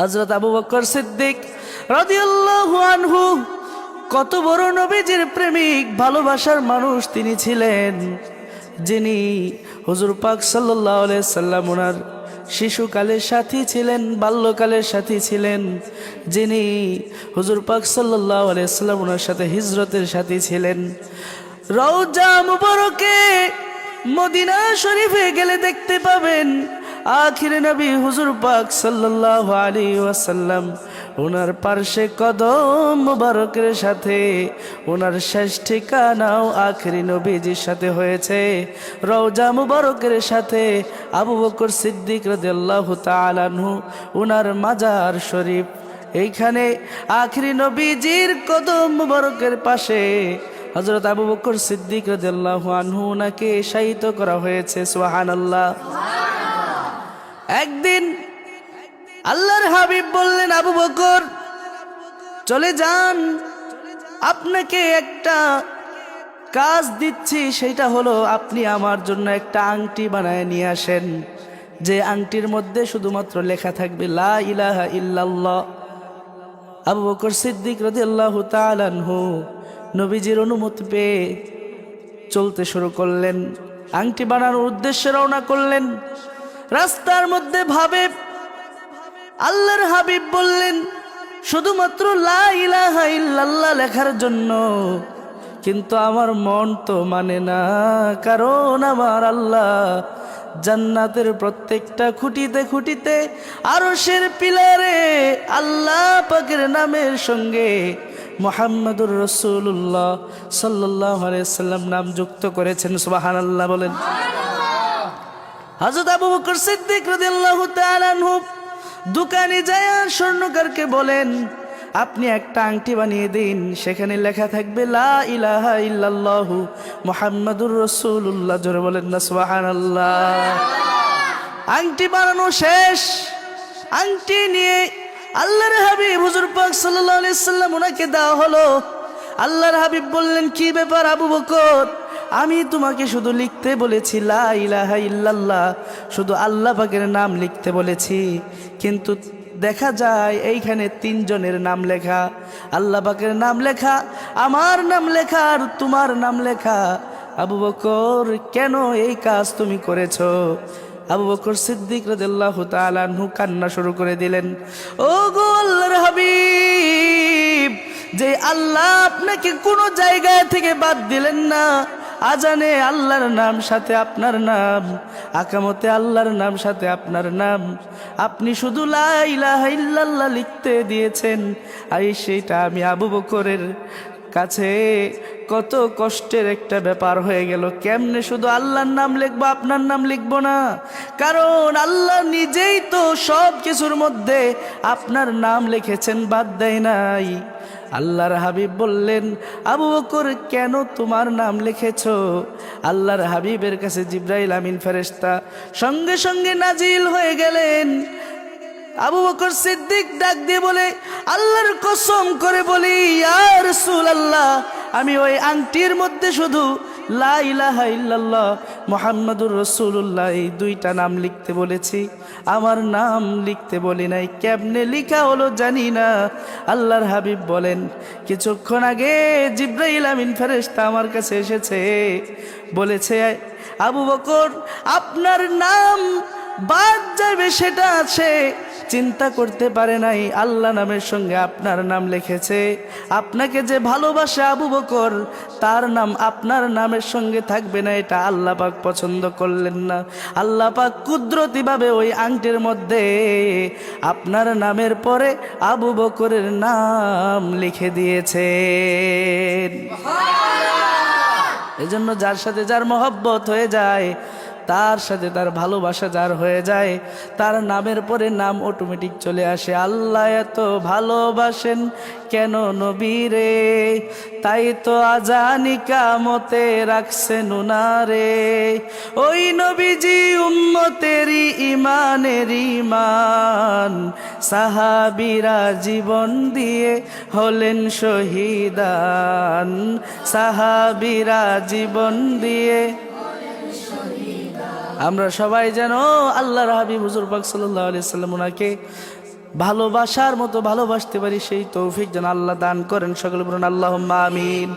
হজরত আবু বকর সিদ্দিক আনহু কত বড় নবীজির প্রেমিক, ভালোবাসার মানুষ তিনি ছিলেন। যিনি হুজুর পাক আলাইহি সাল্লাম ওনার শিশুকালের সাথী ছিলেন, বাল্যকালের সাথী ছিলেন। যিনি হুজুর পাক সাল্লাম ওনার সাথে হিজরতের সাথী ছিলেন। রওজা মুবারকে মদিনা শরীফে গেলে দেখতে পাবেন আখিরে নবী হুজুর পাক সাল্লাল্লাহু আলাইহি ওয়াসাল্লাম ওনার পার্শ্বে কদম মুবারকের সাথে ওনার শেষ ঠিকানাও আখিরি নবীজির সাথে হয়েছে। রওজা মুবারকের সাথে আবু বকর সিদ্দিক রাদিয়াল্লাহু তাআলা আনহু ওনার মাজার শরীফ। এইখানে আখিরি নবীজির কদম মুবারকের পাশে হজরত আবু বকর সিদ্দিক রাদিয়াল্লাহু আনহু ওনাকে শায়িত করা হয়েছে, সুবহানাল্লাহ। একদিন আল্লাহর হাবিব বললেন, আবু বকর, চলে যান। আপনাকে একটা কাজ দিচ্ছি, সেটা হলো আপনি আমার জন্য একটা আংটি বানায় নিয়ে আসেন। যে আংটির মধ্যে শুধুমাত্র লেখা থাকবে, লা আবু বকর সিদ্দিক তাআলা আনহু নবীজির অনুমতি পেয়ে চলতে শুরু করলেন। আংটি বানানোর উদ্দেশ্যে রওনা করলেন। রাস্তার মধ্যে ভাবে, আল্লাহর হাবিব বললেন, শুধুমাত্র লেখার জন্য। কিন্তু আমার মন তো মানে না, কারণ আমার আল্লাহ জান্নাতের প্রত্যেকটা খুঁটিতে খুঁটিতে আরশের পিলারে আল্লাহ পাকের নামের সঙ্গে মোহাম্মদুর রসুল্লাহ সাল্লাহ সাল্লাম নাম যুক্ত করেছেন সুবাহান আল্লাহ বলেন। হজরত আবু বকর সিদ্দিক রাদিয়াল্লাহু তাআলা দোকানে যায় স্বর্ণকারকে বলেন, আপনি একটা আংটি বানিয়ে দিন, সেখানে লেখা থাকবে, লা ইলাহা ইল্লাল্লাহু মুহাম্মাদুর রাসূলুল্লাহ। জোরে বলেন না, সুবহানাল্লাহ। আংটি বানানো শেষ। আংটি নিয়ে আল্লাহর হাবিব, হুজুর পাক সাল্লাল্লাহু আলাইহি সাল্লাম ওনাকে দেওয়া হলো। আল্লাহর হাবিব বললেন, কি ব্যাপার আবু বকর? আমি তোমাকে শুধু লিখতে বলেছি, লা ইলাহা ইল্লাল্লাহ। শুধু আল্লাহ পাকের নাম লিখতে বলেছি। কিন্তু দেখা যায় এইখানে তিনজনের নাম লেখা। আল্লাহ পাকের নাম লেখা, আমার নাম লেখা আর তোমার নাম লেখা। আবু বকর, কেন এই কাজ তুমি করেছ? আবু বকর সিদ্দিক তাআলা আনহু কান্না শুরু করে দিলেন, ও গো আল্লাহর হাবিব, যে আল্লাহ আপনাকে কোনো জায়গা থেকে বাদ দিলেন না আজানে আল্লাহর নাম, সাথে আপনার নাম। আকামতে আল্লাহর নাম, সাথে আপনার নাম। আপনি শুধু লা ইলাহা ইল্লাল্লাহ লিখতে দিয়েছেন। আর সেইটা আমি আবু বকরের কাছে কত কষ্টের একটা ব্যাপার হয়ে গেল। কেমনে শুধু আল্লাহর নাম লিখব, আপনার নাম লিখব না? কারণ আল্লাহ নিজেই তো সব কিছুর মধ্যে আপনার নাম লিখেছেন, বাদ দেয় নাই। আল্লাহর হাবিব বললেন, আবু বকর, কেন তোমার নাম লিখেছো? আল্লাহর হাবিবের কাছে জিব্রাইল আমিন ফেরেশতা সঙ্গে সঙ্গে নাজিল হয়ে গেলেন। আবু বকর সিদ্দিক ডাক দিয়ে বলে, আল্লাহর কসম করে বলি আর সুল আল্লাহ আমি ওই আংটির মধ্যে শুধু লা ইলাহা ইল্লাল্লাহ মুহাম্মাদুর রসুল্লাহ এই দুইটা নাম লিখতে বলেছি। আমার নাম লিখতে বলি নাই, কেমনে লিখা হলো জানি না। আল্লাহর হাবিব বলেন, কিছুক্ষণ আগে জিব্রাইল আমিন ফেরেস্তা আমার কাছে এসেছে। বলেছে, আবু বকর, আপনার নাম বাদ যাবে, সেটা আছে। চিন্তা করতে পারে নাই। আল্লাহ নামের সঙ্গে আপনার নাম লিখেছে। আপনাকে যে ভালোবাসে আবু বকর তার নাম আপনার নামের সঙ্গে থাকবে না এটা আল্লাহ পাক পছন্দ করলেন না। আল্লাহ পাক কুদরতিভাবে ওই আংটির মধ্যে আপনার নামের পরে আবু বকরের নাম লিখে দিয়েছেন। এজন্য যার সাথে যার মহব্বত হয়ে যায় তার সাথে তার ভালোবাসা যার হয়ে যায়, তার নামের পরে নাম অটোমেটিক চলে আসে। আল্লাহ এত ভালোবাসেন কেন নবীরে তাই তো আজানি কামতে রাখছেন উনারে। ওই নবীজি উম্মতেরই ইমানের ইমান সাহাবিরা জীবন দিয়ে হলেন শহীদান। সাহাবিরা জীবন দিয়ে আমরা সবাই যেন আল্লাহর হাবিব হুজুর পাক সাল্লাল্লাহু আলাইহি সাল্লাম ওনাকে ভালোবাসার মতো ভালোবাসতে পারি, সেই তৌফিক যেন আল্লাহ দান করেন সকল বলুন আল্লাহ আমিন।